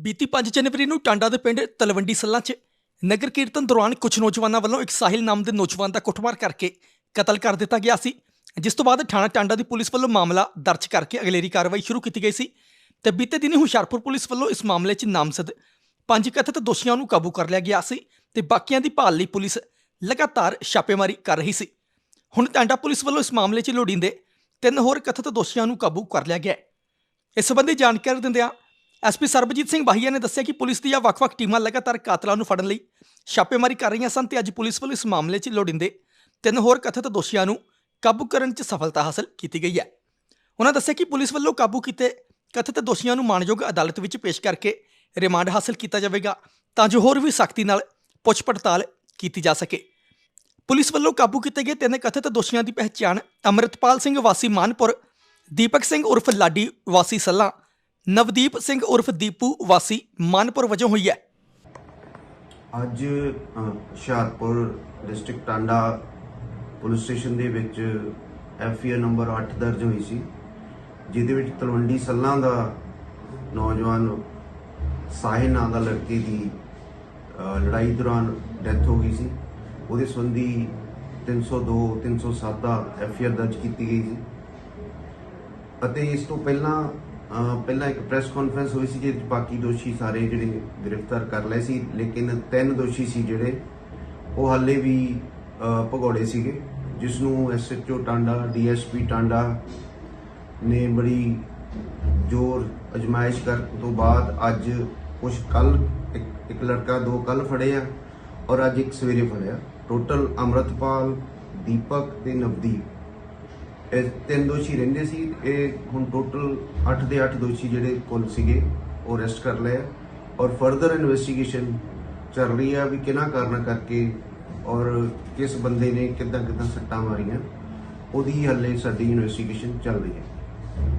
ਬੀਤੀ 5 ਜਨਵਰੀ ਨੂੰ ਟਾਂਡਾ ਦੇ ਪਿੰਡ ਤਲਵੰਡੀ ਸੱਲਾਂ 'ਚ ਨਗਰ ਕੀਰਤਨ ਦੌਰਾਨ ਕੁਝ ਨੌਜਵਾਨਾਂ ਵੱਲੋਂ ਇੱਕ ਸਾਹਿਲ ਨਾਮ ਦੇ ਨੌਜਵਾਨ ਦਾ ਕੁੱਟਮਾਰ ਕਰਕੇ ਕਤਲ ਕਰ ਦਿੱਤਾ ਗਿਆ ਸੀ, ਜਿਸ ਤੋਂ ਬਾਅਦ ਥਾਣਾ ਟਾਂਡਾ ਦੀ ਪੁਲਿਸ ਵੱਲੋਂ ਮਾਮਲਾ ਦਰਜ ਕਰਕੇ ਅਗਲੇਰੀ ਕਾਰਵਾਈ ਸ਼ੁਰੂ ਕੀਤੀ ਗਈ ਸੀ ਤੇ ਬੀਤੇ ਦਿਨੀ ਹੁਸ਼ਿਆਰਪੁਰ ਪੁਲਿਸ ਵੱਲੋਂ ਇਸ ਮਾਮਲੇ 'ਚ ਨਾਮਜ਼ਦ ਪੰਜ ਕਥਿਤ ਦੋਸ਼ੀਆਂ ਨੂੰ ਕਾਬੂ ਕਰ ਲਿਆ ਗਿਆ ਸੀ ਤੇ ਬਾਕੀਆਂ ਦੀ ਭਾਲ ਲਈ ਪੁਲਿਸ ਲਗਾਤਾਰ ਛਾਪੇਮਾਰੀ ਕਰ ਰਹੀ ਸੀ। ਹੁਣ ਟਾਂਡਾ ਪੁਲਿਸ ਵੱਲੋਂ ਇਸ ਮਾਮਲੇ 'ਚ ਲੋੜੀਂਦੇ ਤਿੰਨ ਹੋਰ ਕਥਿਤ ਦੋਸ਼ੀਆਂ ਨੂੰ ਕਾਬੂ ਕਰ ਲਿਆ ਗਿਆ ਹੈ। ਇਸ ਸੰਬੰਧੀ ਜਾਣਕਾਰੀ ਦਿੰਦਿਆਂ ਐਸਪੀ ਸਰਬਜੀਤ ਸਿੰਘ ਬਾਹੀਆ ਨੇ ਦੱਸਿਆ ਕਿ ਪੁਲਿਸ ਦੀਆਂ ਵੱਖ-ਵੱਖ ਟੀਮਾਂ ਲਗਾਤਾਰ ਕਾਤਲਾਂ ਨੂੰ ਫੜਨ ਲਈ ਛਾਪੇਮਾਰੀ ਕਰ ਰਹੀਆਂ ਸਨ ਤੇ ਅੱਜ ਪੁਲਿਸ ਵੱਲੋਂ ਇਸ ਮਾਮਲੇ 'ਚ ਲੋੜੀਂਦੇ ਤਿੰਨ ਹੋਰ ਕਥਿਤ ਦੋਸ਼ੀਆਂ ਨੂੰ ਕਾਬੂ ਕਰਨ 'ਚ ਸਫਲਤਾ ਹਾਸਲ ਕੀਤੀ ਗਈ ਹੈ। ਉਹਨਾਂ ਦੱਸਿਆ ਕਿ ਪੁਲਿਸ ਵੱਲੋਂ ਕਾਬੂ ਕੀਤੇ ਕਥਿਤ ਦੋਸ਼ੀਆਂ ਨੂੰ ਮਾਣਯੋਗ ਅਦਾਲਤ ਵਿੱਚ ਪੇਸ਼ ਕਰਕੇ ਰਿਮਾਂਡ ਹਾਸਲ ਕੀਤਾ ਜਾਵੇਗਾ ਤਾਂ ਜੋ ਹੋਰ ਵੀ ਸਖਤੀ ਨਾਲ ਪੁੱਛ ਪੜਤਾਲ ਕੀਤੀ ਜਾ ਸਕੇ। ਪੁਲਿਸ ਵੱਲੋਂ ਕਾਬੂ ਕੀਤੇ ਗਏ ਤਿੰਨ ਕਥਿਤ ਦੋਸ਼ੀਆਂ ਦੀ ਪਹਿਚਾਣ ਅੰਮ੍ਰਿਤਪਾਲ ਸਿੰਘ ਵਾਸੀ ਮਾਨਪੁਰ, ਦੀਪਕ ਸਿੰਘ ਉਰਫ ਲਾਡੀ ਵਾਸੀ ਸੱਲਾ ਨਵਦੀਪ ਸਿੰਘ ਉਰਫ ਦੀਪੂ ਵਾਸੀ ਮਾਨਪੁਰ ਵਜੋਂ ਹੋਈ ਹੈ। ਅੱਜ Hoshiarpur district Tanda police station ਦੇ ਵਿੱਚ ਐਫਆਈਆਰ ਨੰਬਰ 8 ਦਰਜ ਹੋਈ ਸੀ, ਜਿਹਦੇ ਵਿੱਚ ਤਲਵੰਡੀ ਸੱਲਾਂ ਦਾ ਨੌਜਵਾਨ ਸਾਹਿਲ ਨਾਂ ਦਾ ਲੜਕੇ ਦੀ ਲੜਾਈ ਦੌਰਾਨ ਡੈਥ ਹੋ ਗਈ ਸੀ। ਉਹਦੇ ਸੰਬੰਧੀ 302 307 ਦਾ ਐਫਆਈਆਰ ਦਰਜ ਕੀਤੀ ਗਈ ਸੀ। ਅਤੇ ਇਸ ਤੋਂ ਪਹਿਲਾਂ ਪਹਿਲਾਂ ਇੱਕ ਪ੍ਰੈਸ ਕਾਨਫਰੰਸ ਹੋਈ ਸੀ ਜਿਹਦੇ ਬਾਕੀ ਦੋਸ਼ੀ ਸਾਰੇ ਜਿਹੜੇ ਗ੍ਰਿਫਤਾਰ ਕਰ ਲਏ ਸੀ ਲੇਕਿਨ ਤਿੰਨ ਦੋਸ਼ੀ ਸੀ ਜਿਹੜੇ ਉਹ ਹਾਲੇ ਵੀ ਭਗੌੜੇ ਸੀਗੇ ਜਿਸ ਨੂੰ ਐਸਐਚਓ ਟਾਂਡਾ ਡੀਐਸਪੀ ਟਾਂਡਾ ਨੇ ਬੜੀ ਜ਼ੋਰ ਅਜਮਾਇਸ਼ ਕਰਨ ਤੋਂ ਬਾਅਦ ਅੱਜ ਕੁਝ ਕੱਲ ਇੱਕ, ਇੱਕ ਲੜਕਾ ਦੋ ਕੱਲ ਫੜੇ ਆ ਔਰ ਅੱਜ ਇੱਕ ਸਵੇਰੇ ਫੜਿਆ। ਟੋਟਲ ਅਮਰਤਪਾਲ ਦੀਪਕ ਤੇ ਨਵਦੀਪ। ਇਹ ਤਿੰਨ ਦੋਸ਼ੀ ਰਹਿੰਦੇ ਸੀ। ਇਹ ਹੁਣ ਟੋਟਲ 8 ਦੇ 8 ਦੋਸ਼ੀ ਜਿਹੜੇ ਕੁੱਲ ਸੀਗੇ, ਉਹ ਅਰੈਸਟ ਕਰ ਲਏ ਆ। ਔਰ ਫਰਦਰ ਇਨਵੈਸਟੀਗੇਸ਼ਨ ਚੱਲ ਰਹੀ ਆ ਵੀ ਕਿਹਨਾਂ ਕਾਰਨਾਂ ਕਰਕੇ ਔਰ ਕਿਸ ਬੰਦੇ ਨੇ ਕਿੱਦਾਂ ਕਿੱਦਾਂ ਸੱਟਾਂ ਮਾਰੀਆਂ। ਉਹਦੀ ਹੱਲੇ ਸਾਡੀ ਇਨਵੈਸਟੀਗੇਸ਼ਨ ਚੱਲ ਰਹੀ ਹੈ।